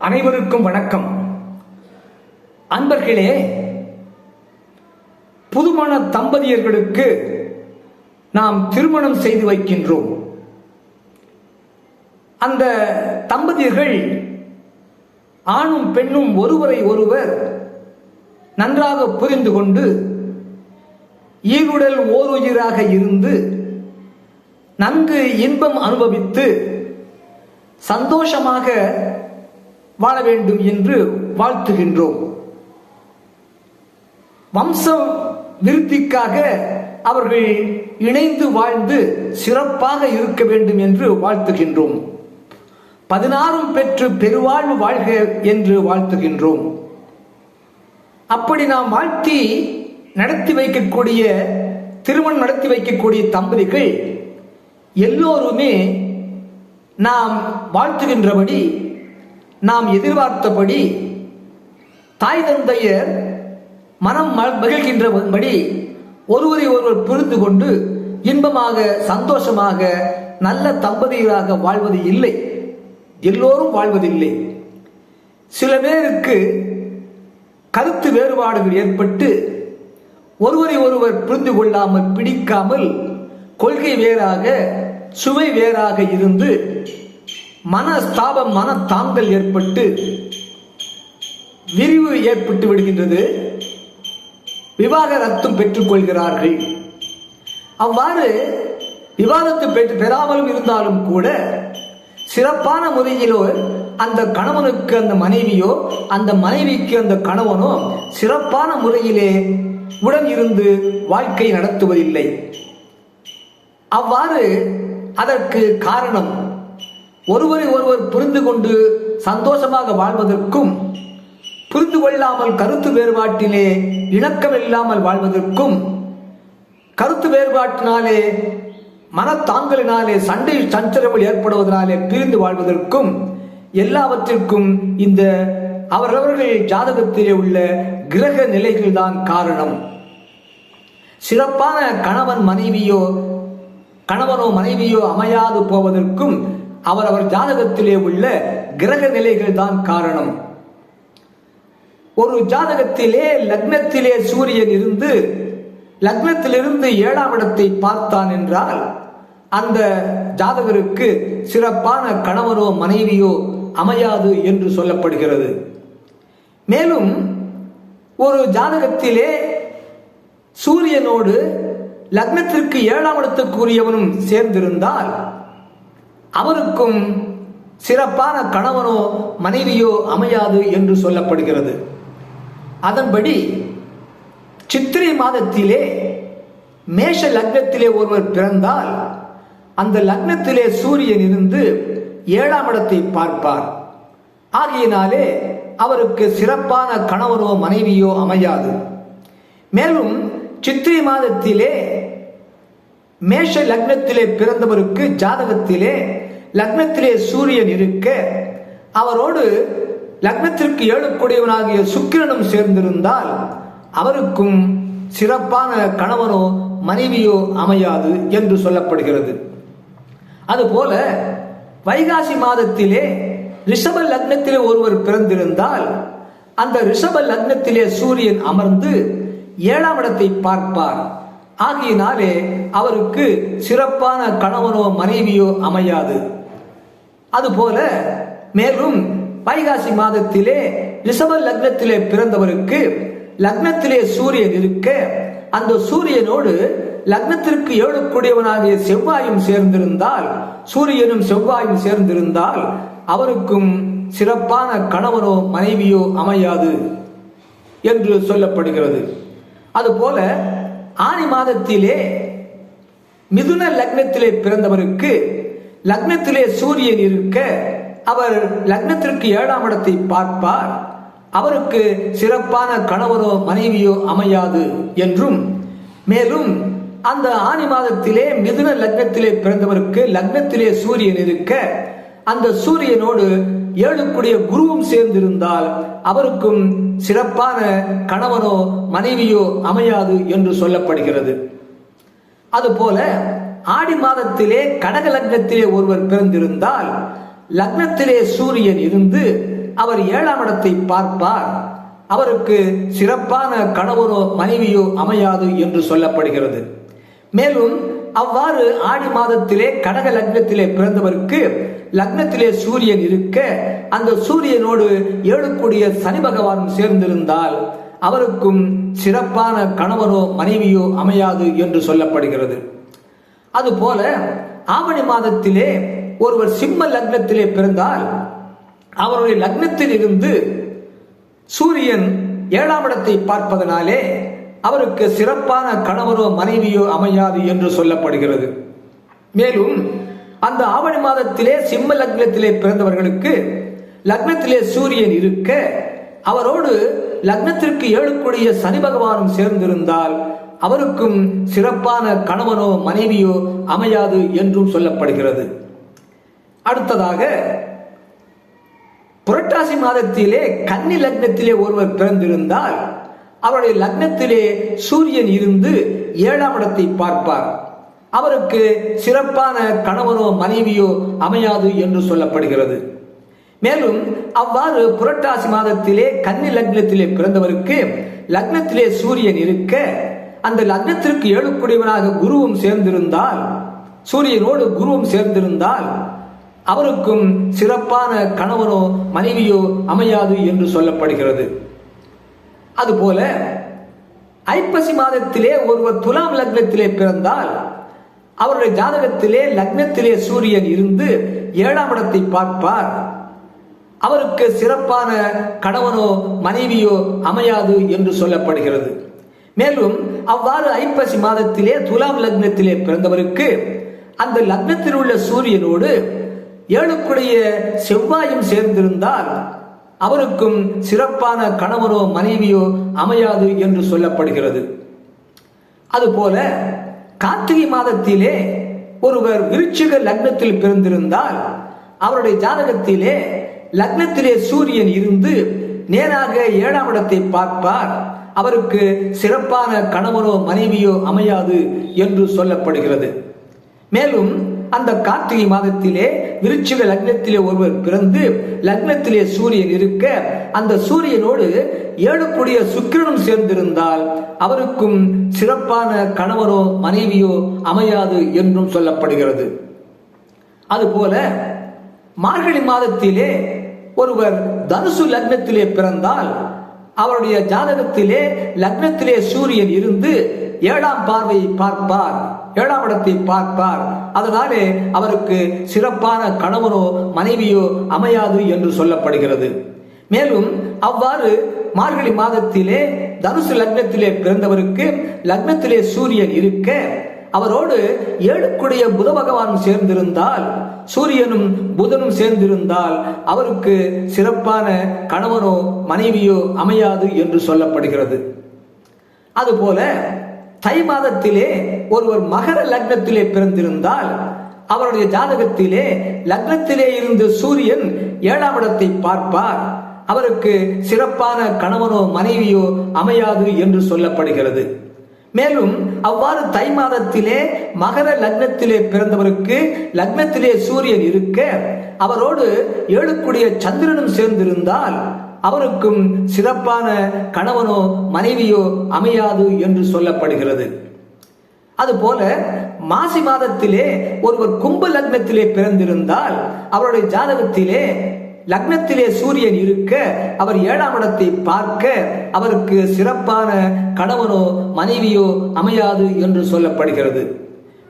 அனைவருக்கும் வணக்கம். அன்பர்களே புதுமண தம்பதியர்களுக்கு நாம் திருமணம் செய்து வைக்கின்றோம். அந்த தம்பதியர்கள் ஆணும் பெண்ணும் ஒருவரை ஒருவர் நன்றாக புரிந்து கொண்டு ஈருடல் ஓருயிராக இருந்து நன்கு இன்பம் அனுபவித்து சந்தோஷமாக வாழ வேண்டும் என்று வாழ்த்துகின்றோம். வம்சம் விருத்திக்காக அவர்கள் இணைந்து வாழ்ந்து சிறப்பாக இருக்க வேண்டும் என்று வாழ்த்துகின்றோம். பதினாறும் பெற்று பெருவாழ்வு வாழ்க என்று வாழ்த்துகின்றோம். அப்படி நாம் வாழ்த்தி நடத்தி வைக்கக்கூடிய திருமணம் நடத்தி வைக்கக்கூடிய தம்பதிகள் எல்லோருமே நாம் வாழ்த்துகின்றபடி நாம் எதிர்பார்த்தபடி தாய் தந்தையர் மனம் மகிழ்கின்றபடி ஒருவரை ஒருவர் புரிந்து கொண்டு இன்பமாக சந்தோஷமாக நல்ல தம்பதிகளாக வாழ்வது இல்லை. எல்லோரும் வாழ்வதில்லை. சில பேருக்கு கருத்து வேறுபாடுகள் ஏற்பட்டு ஒருவரை ஒருவர் புரிந்து கொள்ளாமல் பிடிக்காமல் கொள்கை வேறாக சுவை வேறாக இருந்து மனஸ்தாபம் மனத்தாங்கல் ஏற்பட்டு விரிவு ஏற்பட்டு விடுகின்றது. விவாகரத்தும் பெற்றுக்கொள்கிறார்கள் அவ்வாறு விவாதத்தை பெற்று பெறாமலும் இருந்தாலும் கூட சிறப்பான முறையிலோ அந்த கணவனுக்கு அந்த மனைவியோ அந்த மனைவிக்கு அந்த கணவனோ சிறப்பான முறையிலே உடன் இருந்து வாழ்க்கை நடத்துவதில்லை. அவ்வாறு அதற்கு காரணம் ஒருவரை ஒருவர் புரிந்து கொண்டு சந்தோஷமாக வாழ்வதற்கும் புரிந்து கொள்ளாமல் கருத்து வேறுபாட்டிலே இணக்கம் இல்லாமல் வாழ்வதற்கும் கருத்து வேறுபாட்டினாலே மனத்தாங்கலினாலே சண்டை சஞ்சலங்கள் ஏற்படுவதனாலே பிரிந்து வாழ்வதற்கும் எல்லாவற்றிற்கும் இந்த அவரவர்கள் ஜாதகத்திலே உள்ள கிரக நிலைகள் தான் காரணம். சிறப்பான கணவன் மனைவியோ கணவனோ மனைவியோ அமையாது போவதற்கும் அவரவர் ஜாதகத்திலே உள்ள கிரக நிலைகள் தான் காரணம். ஒரு ஜாதகத்திலே லக்னத்திலே சூரியன் இருந்து லக்னத்திலிருந்து ஏழாம் இடத்தை பார்த்தான் என்றால் அந்த ஜாதகருக்கு சிறப்பான கணவனோ மனைவியோ அமையாது என்று சொல்லப்படுகிறது. மேலும் ஒரு ஜாதகத்திலே சூரியனோடு லக்னத்திற்கு ஏழாம் இடத்துக்குரியவனும் சேர்ந்திருந்தால் அவருக்கும் சிறப்பான கணவனோ மனைவியோ அமையாது என்று சொல்லப்படுகிறது. அதன்படி சித்திரை மாதத்திலே மேஷ லக்னத்திலே ஒருவர் பிறந்தால் அந்த லக்னத்திலே சூரியன் இருந்து ஏழாம் இடத்தை பார்ப்பார். ஆகையினாலே அவருக்கு சிறப்பான கணவனோ மனைவியோ அமையாது. மேலும் சித்திரை மாதத்திலே மேஷ லக்னத்திலே பிறந்தவருக்கு ஜாதகத்திலே லக்னத்திலே சூரியன் இருக்க அவரோடு லக்னத்திற்கு ஏழுக்குடையவனாகிய சுக்கிரனும் சேர்ந்திருந்தால் அவருக்கும் சிறப்பான கணவனோ மனைவியோ அமையாது என்று சொல்லப்படுகிறது. அதுபோல வைகாசி மாதத்திலே ரிஷப லக்னத்திலே ஒருவர் பிறந்திருந்தால் அந்த ரிஷப லக்னத்திலே சூரியன் அமர்ந்து ஏழாம் இடத்தை பார்ப்பார். ஆகையினாலே அவருக்கு சிறப்பான கணவனோ மனைவியோ அமையாது. அதுபோல மேலும் வைகாசி மாதத்திலே ரிஷப லக்னத்திலே பிறந்தவருக்கு லக்னத்திலே சூரியன் இருக்க அந்த சூரியனோடு லக்னத்திற்கு ஏழுக்குடையவனாகிய செவ்வாயும் சேர்ந்திருந்தால் சூரியனும் செவ்வாயும் சேர்ந்திருந்தால் அவருக்கும் சிறப்பான கணவனோ மனைவியோ அமையாது என்று சொல்லப்படுகிறது. அதுபோல ஆனி மாதத்திலே மிதுன லக்னத்திலே பிறந்தவருக்கு லக்னத்திலே சூரியன் இருக்க அவர் லக்னத்திற்கு ஏழாம் இடத்தை பார்ப்பார். அவருக்கு சிறப்பான கணவரோ மனைவியோ அமையாது என்றும் மேலும் அந்த ஆனி மாதத்திலே மிதுன லக்னத்திலே பிறந்தவருக்கு லக்னத்திலே சூரியன் இருக்க அந்த சூரியனோடு ஏழுக்குடைய குருவும் சேர்ந்திருந்தால் அவருக்கும் சிறப்பான கணவனோ மனைவியோ அமையாது என்று சொல்லப்படுகிறது. அதுபோல ஆடி மாதத்திலே கடக லக்னத்திலே ஒருவர் பிறந்திருந்தால் லக்னத்திலே சூரியன் இருந்து அவர் ஏழாம் இடத்தை பார்ப்பார். அவருக்கு சிறப்பான கணவரோ மனைவியோ அமையாது என்று சொல்லப்படுகிறது. மேலும் அவ்வாறு ஆடி மாதத்திலே கடக லக்னத்திலே பிறந்தவருக்கு லக்னத்திலே சூரியன் இருக்க அந்த சூரியனோடு ஏழுக்கூடிய சனி பகவானும் சேர்ந்திருந்தால் அவருக்கும் சிறப்பான கணவனோ மனைவியோ அமையாது என்று சொல்லப்படுகிறது. அதுபோல ஆவணி மாதத்திலே ஒருவர் சிம்ம லக்னத்திலே பிறந்தால் அவருடைய லக்னத்தில் இருந்து சூரியன் ஏழாம் இடத்தை பார்ப்பதனாலே அவருக்கு சிறப்பான கணவரோ மனைவியோ அமையாது என்று சொல்லப்படுகிறது. மேலும் அந்த ஆவணி மாதத்திலே சிம்ம லக்னத்திலே பிறந்தவர்களுக்கு லக்னத்திலே சூரியன் இருக்க அவரோடு லக்னத்திற்கு ஏழுக்கூடிய சனி பகவானும் சேர்ந்திருந்தால் அவருக்கும் சிறப்பான கணவனோ மனைவியோ அமையாது என்றும் சொல்லப்படுகிறது. அடுத்ததாக புரட்டாசி மாதத்திலே கன்னி லக்னத்திலே ஒருவர் பிறந்திருந்தால் அவருடைய லக்னத்திலே சூரியன் இருந்து ஏழாம் இடத்தை பார்ப்பார். அவருக்கு சிறப்பான கணவனோ மனைவியோ அமையாது என்று சொல்லப்படுகிறது. மேலும் அவ்வாறு புரட்டாசி மாதத்திலே கன்னி லக்னத்திலே பிறந்தவருக்கு லக்னத்திலே சூரியன் இருக்க அந்த லக்னத்திற்கு ஏழுக்குடையவனாக குருவும் சேர்ந்திருந்தால் சூரியனோடு குருவும் சேர்ந்திருந்தால் அவருக்கும் சிறப்பான கணவனோ மனைவியோ அமையாது என்று சொல்லப்படுகிறது. அதுபோல ஐப்பசி மாதத்திலே ஒருவர் துலாம் லக்னத்திலே பிறந்தால் அவருடைய ஜாதகத்திலே லக்னத்திலே சூரியன் இருந்து ஏழாம் இடத்தை பார்ப்பார். அவருக்கு சிறப்பான கணவனோ மனைவியோ அமையாது என்று சொல்லப்படுகிறது. மேலும் அவ்வாறு ஐப்பசி மாதத்திலே துலாம் லக்னத்திலே பிறந்தவருக்கு அந்த லக்னத்தில் உள்ள சூரியனோடு ஏழுக்குடைய செவ்வாயும் சேர்ந்திருந்தால் அவருக்கும் சிறப்பான கணவனோ மனைவியோ அமையாது என்று சொல்லப்படுகிறது. அதுபோல கார்த்திகை மாதத்திலே ஒருவர் விருச்சிக லக்னத்தில் பிறந்திருந்தால் அவருடைய ஜாதகத்திலே லக்னத்திலே சூரியன் இருந்து நேராக ஏழாம் இடத்தை பார்ப்பார். அவருக்கு சிறப்பான கணவனோ மனைவியோ அமையாது என்று சொல்லப்படுகிறது. மேலும் அந்த கார்த்திகை மாதத்திலே விருச்சிக லக்னத்திலே ஒருவர் பிறந்து லக்னத்திலே சூரியன் இருக்க அந்த சூரியனோடு ஏழுக்குடிய சுக்கிரனும் சேர்ந்திருந்தால் அவருக்கும் சிறப்பான கணவனோ மனைவியோ அமையாது என்றும் சொல்லப்படுகிறது. அதுபோல மார்கழி மாதத்திலே ஒருவர் தனுசு லக்னத்திலே பிறந்தால் அவருடைய ஜாதகத்திலே லக்னத்திலே சூரியன் இருந்து ஏழாம் பார்வையை பார்ப்பார். ஏழாம் இடத்தை பார்ப்பார். அதனாலே அவருக்கு சிறப்பான கணவனோ மனைவியோ அமையாது என்று சொல்லப்படுகிறது. மேலும் அவ்வாறு மார்கழி மாதத்திலே தனுசு லக்னத்திலே பிறந்தவருக்கு லக்னத்திலே சூரியன் இருக்க அவரோடு ஏழுக்குடைய புத பகவான் சேர்ந்திருந்தால் சூரியனும் புதனும் சேர்ந்திருந்தால் அவருக்கு சிறப்பான கணவனோ மனைவியோ அமையாது என்று சொல்லப்படுகிறது. அதுபோல தை மாதத்திலே ஒருவர் மகர லக்னத்திலே பிறந்திருந்தால் அவருடைய ஜாதகத்திலே லக்னத்திலே இருந்து சூரியன் ஏழாம் இடத்தை பார்ப்பார். அவருக்கு சிறப்பான கணவனோ மனைவியோ அமையாது என்று சொல்லப்படுகிறது. மேலும் அவ்வாறு தை மாதத்திலே மகர லக்னத்திலே பிறந்தவருக்கு லக்னத்திலே சூரியன் இருக்க அவரோடு ஏழுக்குடிய சந்திரனும் சேர்ந்திருந்தால் அவருக்கும் சிறப்பான கணவனோ மனைவியோ அமையாது என்று சொல்லப்படுகிறது. அதுபோல மாசி மாதத்திலே ஒருவர் கும்ப லக்னத்திலே பிறந்திருந்தால் அவருடைய ஜாதகத்திலே லக்னத்திலே சூரியன் இருக்க அவர் ஏழாம் இடத்தை பார்க்க அவருக்கு சிறப்பான கணவனோ மனைவியோ அமையாது என்று சொல்லப்படுகிறது.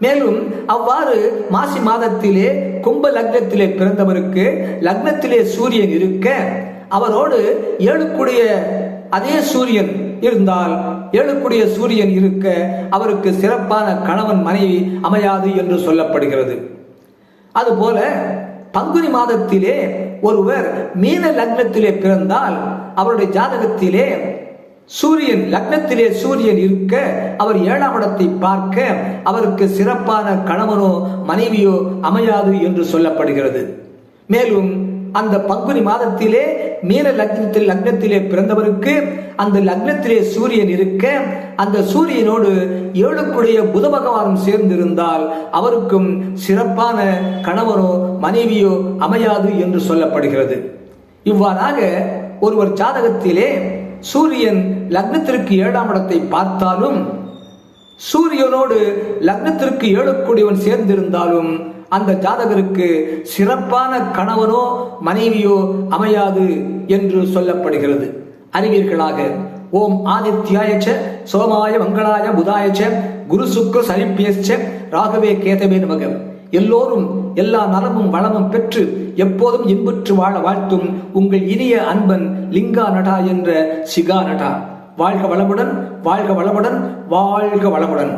மேலும் அவ்வாறு மாசி மாதத்திலே கும்ப லக்னத்திலே பிறந்தவருக்கு லக்னத்திலே சூரியன் இருக்க அவரோடு ஏழுக்குடைய அதே சூரியன் இருந்தால் ஏழுக்குடைய சூரியன் இருக்க அவருக்கு சிறப்பான கணவன் மனைவி அமையாது என்று சொல்லப்படுகிறது. அதுபோல பங்குனி மாதத்திலே ஒருவர் மீன லக்னத்திலே பிறந்தால் அவருடைய ஜாதகத்திலே சூரியன் லக்னத்திலே சூரியன் இருக்க அவர் ஏழாம் இடத்தை பார்க்க அவருக்கு சிறப்பான கணவனோ மனைவியோ அமையாது என்று சொல்லப்படுகிறது. மேலும் அந்த பங்குனி மாதத்திலே மீன லக்னத்தில் லக்னத்திலே பிறந்தவருக்கு அந்த லக்னத்திலே சூரியன் இருக்க அந்த சூரியனோடு ஏழுக்குடைய புத பகவானும் சேர்ந்திருந்தால் அவருக்கும் சிறப்பான கணவனோ மனைவியோ அமையாது என்று சொல்லப்படுகிறது. இவ்வாறாக ஒருவர் ஜாதகத்திலே சூரியன் லக்னத்திற்கு ஏழாம் இடத்தை பார்த்தாலும் சூரியனோடு லக்னத்திற்கு ஏழக்கூடியவன் சேர்ந்திருந்தாலும் அந்த ஜாதகருக்கு சிறப்பான கணவனோ மனைவியோ அமையாது என்று சொல்லப்படுகிறது. அறிவீர்களாக ஓம் ஆதித்யாயச்ச சோமாய மங்களாய புதாயச்ச குரு சுக்கு சரிப்பியச்ச ராகவே கேதவே நமக. எல்லோரும் எல்லா நலமும் வளமும் பெற்று எப்போதும் இன்புற்று வாழ வாழ்த்தும் உங்கள் இனிய அன்பன் லிங்கா நடா என்ற சிகா நடா வாழ்க வளமுடன் வாழ்க வளமுடன் வாழ்க வளமுடன்.